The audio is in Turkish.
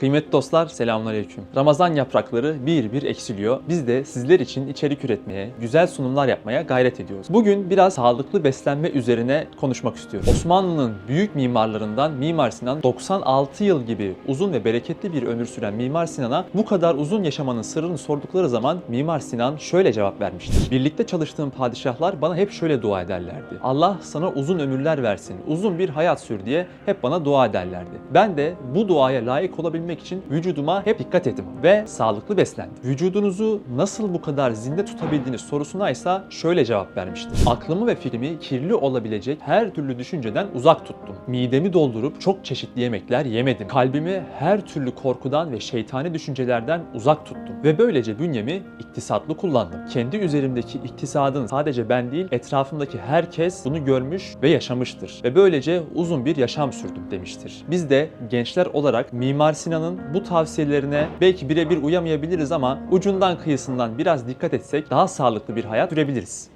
Kıymetli dostlar selamünaleyküm. Ramazan yaprakları bir bir eksiliyor. Biz de sizler için içerik üretmeye, güzel sunumlar yapmaya gayret ediyoruz. Bugün biraz sağlıklı beslenme üzerine konuşmak istiyorum. Osmanlı'nın büyük mimarlarından Mimar Sinan 96 yıl gibi uzun ve bereketli bir ömür süren Mimar Sinan'a bu kadar uzun yaşamanın sırrını sordukları zaman Mimar Sinan şöyle cevap vermiştir. Birlikte çalıştığım padişahlar bana hep şöyle dua ederlerdi. Allah sana uzun ömürler versin, uzun bir hayat sür diye hep bana dua ederlerdi. Ben de bu duaya layık olabilmek için vücuduma hep dikkat ettim ve sağlıklı beslendim. Vücudunuzu nasıl bu kadar zinde tutabildiğiniz sorusuna ise şöyle cevap vermiştim. Aklımı ve fikrimi kirli olabilecek her türlü düşünceden uzak tuttum. Midemi doldurup çok çeşitli yemekler yemedim. Kalbimi her türlü korkudan ve şeytani düşüncelerden uzak tuttum. Ve böylece bünyemi iktisatlı kullandım. Kendi üzerimdeki iktisadın sadece ben değil etrafımdaki herkes bunu görmüş ve yaşamıştır. Ve böylece uzun bir yaşam sürdüm demiştir. Biz de gençler olarak Mimar Sinan'ın bu tavsiyelerine belki birebir uyamayabiliriz ama ucundan kıyısından biraz dikkat etsek daha sağlıklı bir hayat sürebiliriz.